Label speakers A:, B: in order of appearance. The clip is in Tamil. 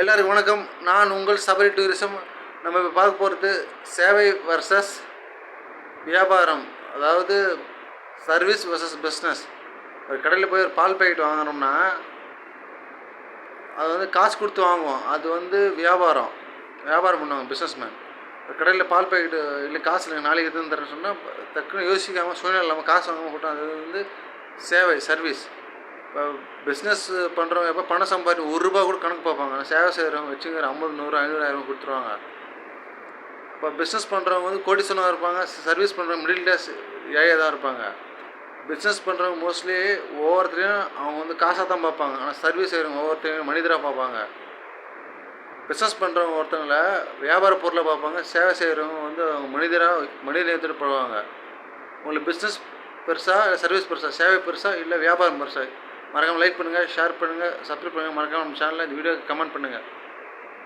A: எல்லாருக்கும் வணக்கம். நான் உங்கள் சபரி டூரிசம். நம்ம இப்போ பார்க்க போகிறது சேவை வர்சஸ் வியாபாரம். அதாவது சர்வீஸ் வர்சஸ் பிஸ்னஸ் ஒரு கடையில் போய் ஒரு பால் பேக்கெட் வாங்கினோம்னா அது வந்து காசு கொடுத்து வாங்குவோம். அது வந்து வியாபாரம். வியாபாரம் பண்ணுவாங்க பிஸ்னஸ்மேன் ஒரு கடையில் பால் பேக்கெட்டு இல்லை காசு இல்லை நாளைக்கு எதுன்னு தரேன்னு சொன்னால் டக்குன்னு யோசிக்காமல் சூழ்நிலை இல்லாமல் காசு வாங்காமல் போட்டோம் அது வந்து சேவை சர்வீஸ் இப்போ பிஸ்னஸ் பண்ணுறவங்க எப்போ பணம் சம்பாதி ஒரு ரூபா கூட கணக்கு பார்ப்பாங்க. ஆனால் சேவை செய்கிறவங்க வச்சுக்கிற ஐம்பது நூறு ஐநூறாயிரம் கொடுத்துருவாங்க. இப்போ பிஸ்னஸ் பண்ணுறவங்க வந்து கோடிசனாக இருப்பாங்க சர்வீஸ் பண்ணுறவங்க மிடில் கிளாஸ் ஏழையாக தான் இருப்பாங்க. பிஸ்னஸ் பண்ணுறவங்க மோஸ்ட்லி ஒவ்வொருத்தரையும் அவங்க வந்து காசாக தான் பார்ப்பாங்க. ஆனால் சர்வீஸ் செய்கிறவங்க ஒவ்வொருத்தரையும் மனிதராக பார்ப்பாங்க. பிஸ்னஸ் பண்ணுறவங்க ஒருத்தங்கள வியாபார பொருளை பார்ப்பாங்க சேவை செய்கிறவங்க வந்து அவங்க மனிதராக மனித நேரத்தில் போடுவாங்க உங்களுக்கு பிஸ்னஸ் பெருசாக இல்லை சர்வீஸ் பெருசாக சேவை பெருசாக இல்லை வியாபாரம் பெருசாக மறக்காமல் லைக் பண்ணுங்கள் ஷேர் பண்ணுங்கள் சப்ஸ்கிரைப் பண்ணுங்கள் மறக்காமல் நம்ம சேனலில் இந்த வீடியோக்கு கமெண்ட் பண்ணுங்கள்